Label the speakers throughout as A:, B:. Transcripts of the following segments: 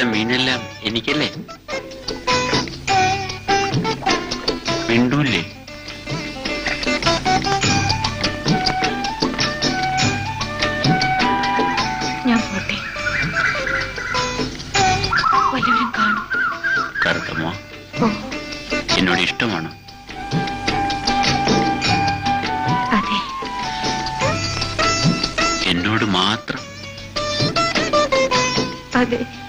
A: വള്ളത്തിലെ മീനെല്ലാം എനിക്കല്ലേ? മിണ്ടൂല്ലേ?
B: ഞാൻ പോട്ടെ. വല്ലവരും കാണും.
A: കറുത്തമ്മോ
B: ഓ.
A: എന്നോട് ഇഷ്ടമാണോ.
B: അതെ.
A: എന്നോട് മാത്രം.
B: അതെ.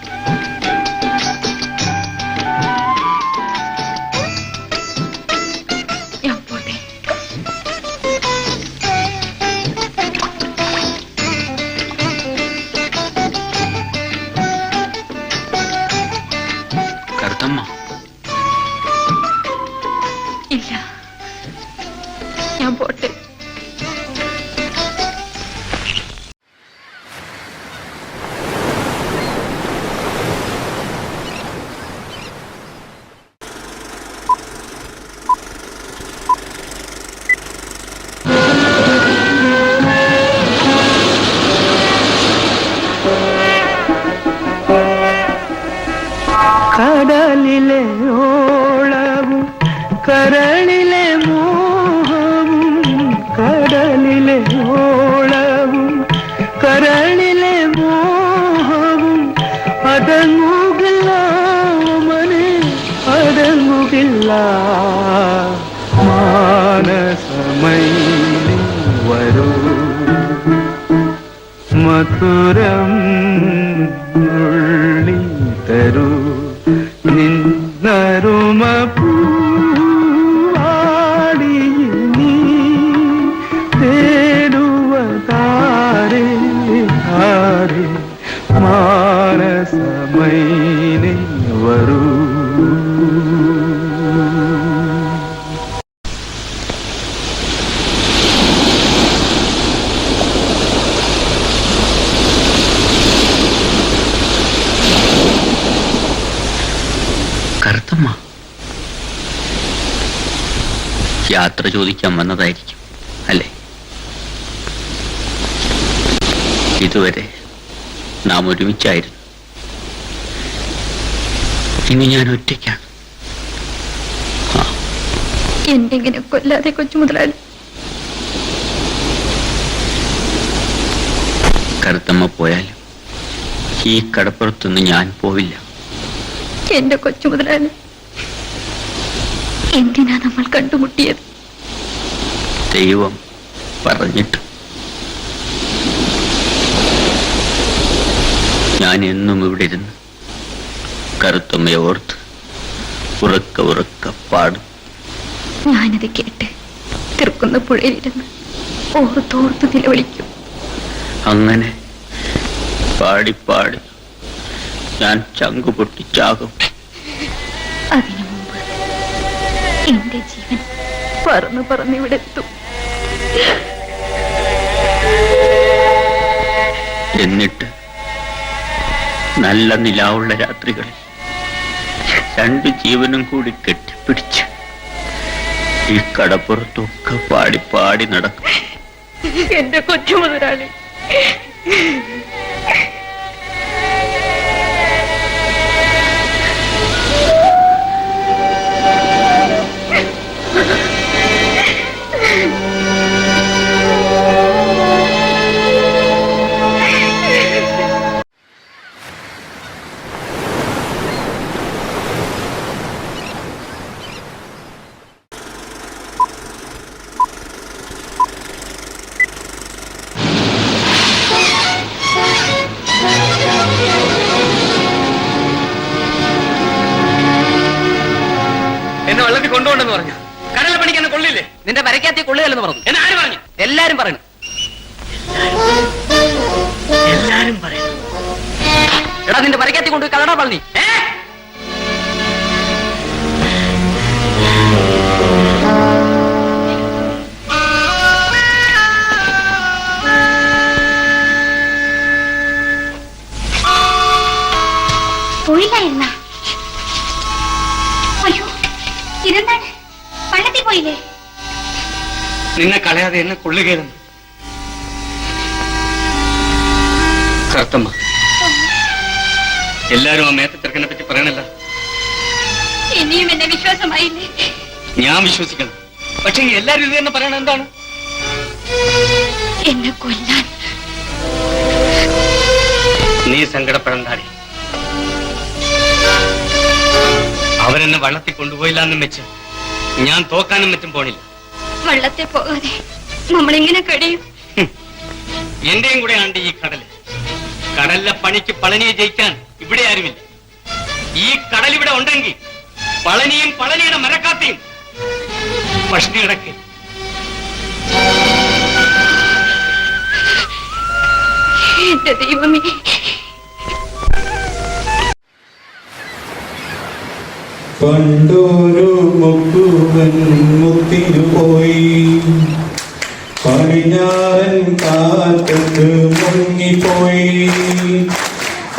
C: മധുരം ഉള്ളി തരൂ. നീ മാനസമൈനെ വരൂ
A: കറുത്തമ്മ യാത്ര ചോദിക്കാൻ വന്നതായിരിക്കും അല്ലേ? ഇതുവരെ നാം ഒരുമിച്ചായിരുന്നു. ഇനി ഞാൻ ഒറ്റയ്ക്കാണ്.
B: എന്നെങ്ങനെ കൊല്ലാതെ കൊച്ചു മുതലാളി?
A: കറുത്തമ്മ പോയാലും ഈ കടപ്പുറത്തൊന്നും ഞാൻ പോവില്ല.
B: എന്റെ കൊച്ചു മുതലാളി എന്തിനാ നമ്മൾ കണ്ടുമുട്ടിയത്
A: ദൈവം പറഞ്ഞിട്ട്. ഞാൻ എന്നും ഇവിടെ ഇരുന്ന് കറുത്തമ്മയെ ഓർത്ത് ഉറക്ക ഉറക്ക പാടും.
B: ഞാനത് കേട്ട് തീർക്കുന്ന പുഴയിലിരുന്ന് ഓർത്തോർത്ത് നിലവിളിക്കും.
A: അങ്ങനെ പാടി പാടി ഞാൻ ചങ്കു പൊട്ടിച്ചാകും
B: അതിനു മുമ്പ് എന്റെ ജീവൻ പറന്ന് പറന്ന് ഇവിടെ എത്തും.
A: എന്നിട്ട് നല്ല നിലാവുള്ള രാത്രികളിൽ രണ്ട് ജീവനും കൂടി കെട്ടിപ്പിടിച്ച് ഈ കടപ്പുറത്തൊക്കെ പാടി പാടി നടക്കും.
B: എന്റെ കൊച്ചു മുതലാളി
D: എന്നെ വെള്ളത്തിൽ കൊണ്ടുപോണ്ടെന്ന് പറഞ്ഞു. കടല പണിക്ക് എന്നെ കൊള്ളില്ലേ? നിന്റെ വരയ്ക്കാത്തി കൊള്ളുകയല്ലെന്ന് പറഞ്ഞു. എന്നെ ആര് പറഞ്ഞു? എല്ലാരും പറയണം എല്ലാരും പറയുന്നു എടാ നിന്റെ വരയ്ക്കാത്തി കൊണ്ടുപോയി കളടാ പളനി. ഏ?
E: പോയില്ലായിരുന്ന ഇതെന്താണ് പള്ളത്തിൽ പോയില്ലേ?
D: നിന്നെ കളയാതെ എന്നെ കൊള്ളുകയല്ലെന്ന് കറുത്തമ്മ എല്ലാരും ആ മേത്ത ചെറുക്കനെ പറ്റി പറയണല്ല.
E: ഇനിയും എന്നെ വിശ്വാസമായില്ലേ?
D: ഞാൻ വിശ്വസിക്കണം. പക്ഷെ എല്ലാരും ഇത് തന്നെ പറയണ എന്താണ്?
E: എന്നെ കൊല്ലാൻ.
D: നീ സങ്കടപ്പെടണ്ടാടി. അവരെന്നെ വള്ളത്തിൽ കൊണ്ടുപോയില്ല എന്നും വെച്ച് ഞാൻ തോക്കാനും മറ്റും പോണില്ല.
E: വള്ളത്തെ പോകാതെ നമ്മളിങ്ങനെ കഴിയും.
D: എന്റെയും കൂടെ ആണ്ട് ഈ കടൽ. കടലിലെ പണിക്ക് പളനിയെ ജയിക്കാൻ ഇവിടെ ആരുമില്ല. ഈ കടൽ ഇവിടെ ഉണ്ടെങ്കിൽ പളനിയും പളനിയുടെ മരക്കാത്തയും ഭക്ഷണി കിടക്ക്.
E: എന്റെ ദൈവമേ
C: പണ്ടൊരു മുക്കുവൻ മുത്തിനു പോയി. പടിഞ്ഞാറൻ കാറ്റത്ത് മുങ്ങിപ്പോയി.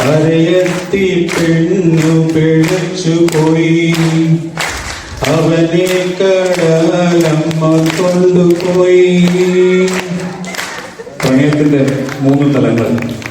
C: അരയത്തി പെണ്ണു പിഴച്ചു പോയി. അവനെ കടലമ്മ കൊണ്ടുപോയി. പണിയത്തിന്റെ മൂന്ന് തലങ്ങൾ.